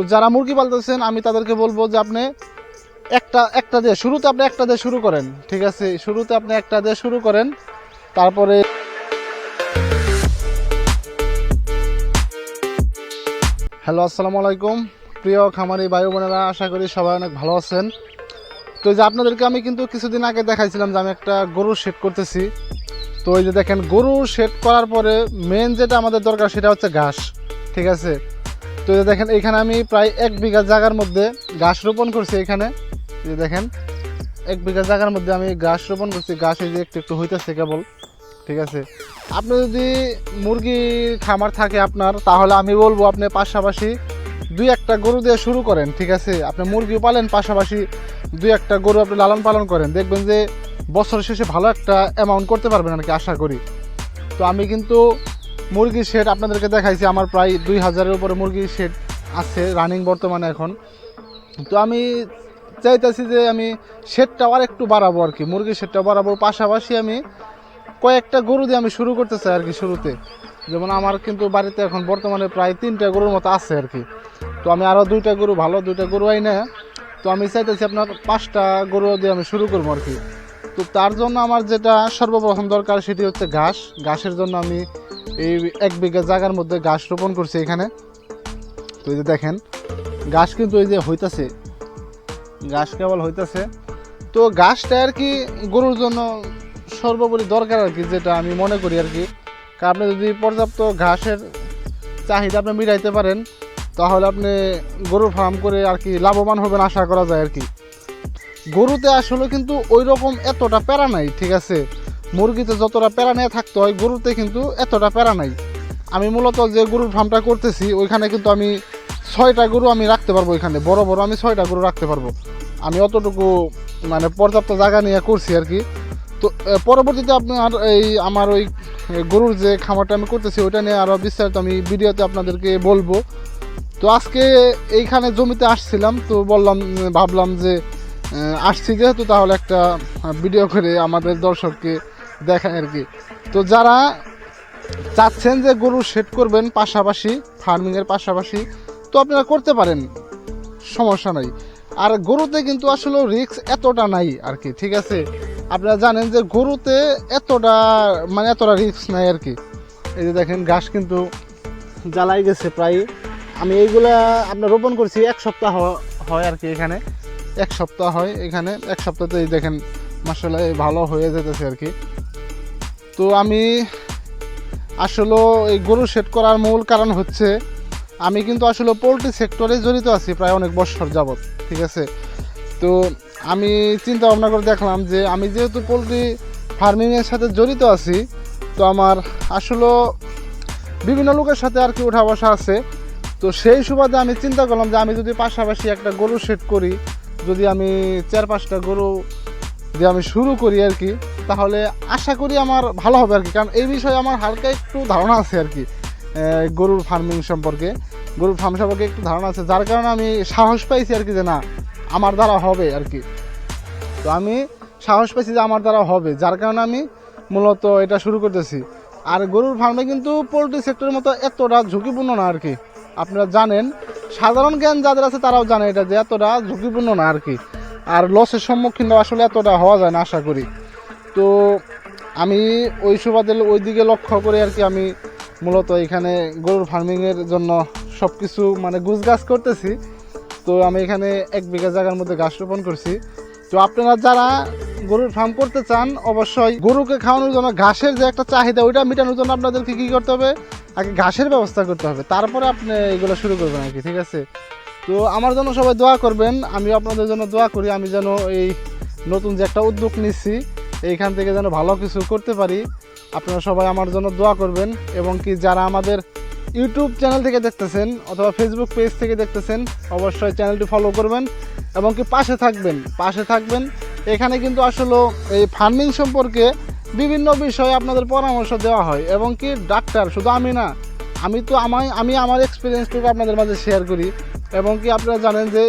তো যারা মুরগি পালতেছেন, আমি তাদেরকে বলব যে আপনি একটা একটা দিয়ে শুরুতে আপনি একটা দিয়ে শুরু করেন, ঠিক আছে? শুরুতে আপনি একটা দিয়ে শুরু করেন, তারপরে হ্যালো, আসসালামু আলাইকুম। প্রিয় খামারি ভাই বোনেরা, আশা করি সবাই অনেক ভালো আছেন। তো এই যে আপনাদেরকে আমি কিন্তু কিছুদিন আগে দেখাইছিলাম যে আমি একটা গরুর শেড করতেছি। তো এই যে দেখেন, গরুর শেড করার পরে মেন যেটা আমাদের দরকার সেটা হচ্ছে ঘাস, ঠিক আছে? তো দেখেন, এখানে আমি প্রায় এক বিঘা জায়গার মধ্যে ঘাস রোপণ করছি এখানে। যে দেখেন, এক বিঘা জায়গার মধ্যে আমি ঘাস রোপণ করছি। এই যে একটু একটু হইতেছে কেবল, ঠিক আছে? আপনি যদি মুরগির খামার থাকে আপনার, তাহলে আমি বলব আপনি পাশাপাশি দুই একটা গরু দিয়ে শুরু করেন, ঠিক আছে? আপনি মুরগিও পালেন, পাশাপাশি দুই একটা গরু আপনি লালন পালন করেন। দেখবেন যে বছর শেষে ভালো একটা অ্যামাউন্ট করতে পারবেন আর কি আশা করি। তো আমি কিন্তু মুরগির শেড আপনাদেরকে দেখাইছি, আমার প্রায় দুই হাজারের উপরে মুরগির শেড আছে রানিং বর্তমানে এখন। তো আমি চাইতেছি যে আমি শেডটা আর একটু বাড়াবো আর কি, মুরগির শেডটা বাড়াবো। পাশাপাশি আমি কয়েকটা গরু দিয়ে আমি শুরু করতে চাই আর কি শুরুতে। যেমন আমার কিন্তু বাড়িতে এখন বর্তমানে প্রায় তিনটা গরুর মতো আছে আর কি। তো আমি আরও দুইটা গরু, ভালো দুইটা গরু আই না তো আমি চাইতেছি আপনার পাঁচটা গরু দিয়ে আমি শুরু করব আর কি। তো তার জন্য আমার যেটা সর্বপ্রথম দরকার সেটি হচ্ছে ঘাস। ঘাসের জন্য আমি এই এক বিঘা জায়গার মধ্যে ঘাস রোপণ করছে এখানে। তো এই যে দেখেন, ঘাস কিন্তু এই যে হইতাছে, ঘাস কেবল হইতাছে। তো ঘাসটা আর কি গরুর জন্য সর্বোপরি দরকার আর কি, যেটা আমি মনে করি আর কি। আপনি যদি পর্যাপ্ত ঘাসের চাহিদা আপনি মিটাইতে পারেন, তাহলে আপনি গরুর ফার্ম করে আর কি লাভবান হবেন আশা করা যায় আর কি। গরুতে আসলে কিন্তু ওই রকম এতটা প্যারা নাই, ঠিক আছে? মুরগিতে যতটা প্যারা নিয়ে থাকতে হয়, গরুতে কিন্তু এতটা প্যারা নাই। আমি মূলত যে গরুর ফার্মটা করতেছি, ওইখানে কিন্তু আমি ছয়টা গরু আমি রাখতে পারব ওইখানে। বড় বড় আমি ছয়টা গরু রাখতে পারব। আমি অতটুকু মানে পর্যাপ্ত জায়গা নিয়ে করছি আর কি। তো পরবর্তীতে আপনার এই আমার ওই গরুর যে খামারটা আমি করতেছি, ওইটা নিয়ে আরও বিস্তারিত আমি ভিডিওতে আপনাদেরকে বলব। তো আজকে এইখানে জমিতে আসছিলাম, তো বললাম ভাবলাম যে আসছি যেহেতু, তাহলে একটা ভিডিও করে আমাদের দর্শককে দেখায় আর কি। তো যারা চাচ্ছেন যে গরু সেট করবেন পাশাপাশি ফার্মিংয়ের পাশাপাশি, তো আপনারা করতে পারেন। সমস্যা নাই। আর গরুতে কিন্তু আসলে রিক্স এতটা নাই আর কি, ঠিক আছে? আপনারা জানেন যে গরুতে এতটা মানে এতটা রিক্স নাই আর কি। এই যে দেখেন, ঘাস কিন্তু জ্বালাই গেছে প্রায়। আমি এইগুলা আপনার রোপণ করছি এক সপ্তাহ হয় আর কি এখানে। এক সপ্তাহ হয় এখানে। এক সপ্তাহতে এই দেখেন মাসাল্লাহ ভালো হয়ে যেতেছে আর কি। তো আমি আসলে এই গরু সেট করার মূল কারণ হচ্ছে আমি কিন্তু আসলে পোলট্রি সেক্টরে জড়িত আছি প্রায় অনেক বছর যাবৎ, ঠিক আছে? তো আমি চিন্তা ভাবনা করে দেখলাম যে আমি যেহেতু পোলট্রি ফার্মিংয়ের সাথে জড়িত আছি, তো আমার আসলে বিভিন্ন লোকের সাথে আর কি উঠা বসা আছে। তো সেই সুবাদে আমি চিন্তা করলাম যে আমি যদি পাশাপাশি একটা গরু সেট করি, যদি আমি চার পাঁচটা গরু দিয়ে আমি শুরু করি আর কি তাহলে আশা করি আমার ভালো হবে আর কি। কারণ এই বিষয়ে আমার হালকা একটু ধারণা আছে আর কি গরুর ফার্মিং সম্পর্কে। গরুর ফার্ম সম্পর্কে একটু ধারণা আছে, যার কারণে আমি সাহস পাইছি আর কি যে না, আমার দ্বারা হবে আর কি। তো আমি সাহস পাইছি যে আমার দ্বারা হবে, যার কারণে আমি মূলত এটা শুরু করতেছি। আর গরুর ফার্মে কিন্তু পোলট্রি সেক্টরের মতো এতটা ঝুঁকিপূর্ণ না আর কি। আপনারা জানেন, সাধারণ জ্ঞান যাদের আছে তারাও জানে এটা যে এতটা ঝুঁকিপূর্ণ না আর কি। আর লসের সম্মুখীন আসলে এতটা হওয়া যায় না, আশা করি। তো আমি ওই সুবাদে ওই দিকে লক্ষ্য করে আর কি আমি মূলত এখানে গরুর ফার্মিংয়ের জন্য সব কিছু মানে গুছ গাছ করতেছি। তো আমি এখানে এক বিঘা জায়গার মধ্যে ঘাস রোপণ করছি। তো আপনারা যারা গরুর ফার্ম করতে চান, অবশ্যই গরুকে খাওয়ানোর জন্য ঘাসের যে একটা চাহিদা, ওইটা মেটানোর জন্য আপনাদেরকে কী করতে হবে? আগে ঘাসের ব্যবস্থা করতে হবে। তারপরে আপনি এগুলো শুরু করবেন আর কি, ঠিক আছে? তো আমার জন্য সবাই দোয়া করবেন। আমি আপনাদের জন্য দোয়া করি। আমি যেন এই নতুন যে একটা উদ্যোগ নিচ্ছি এইখান থেকে যেন ভালো কিছু করতে পারি, আপনারা সবাই আমার জন্য দোয়া করবেন এবং কি যারা আমাদের ইউটিউব চ্যানেল থেকে দেখতেছেন অথবা ফেসবুক পেজ থেকে দেখতেছেন, অবশ্যই চ্যানেলটি ফলো করবেন এবং কি পাশে থাকবেন পাশে থাকবেন। এখানে কিন্তু আসলে এই ফার্মিং সম্পর্কে বিভিন্ন বিষয়ে আপনাদের পরামর্শ দেওয়া হয় এবং কি ডাক্তার, শুধু আমি না, আমি তো আমায়, আমি আমার এক্সপিরিয়েন্সটুকু আপনাদের মাঝে শেয়ার করি এবং কি আপনারা জানেন যে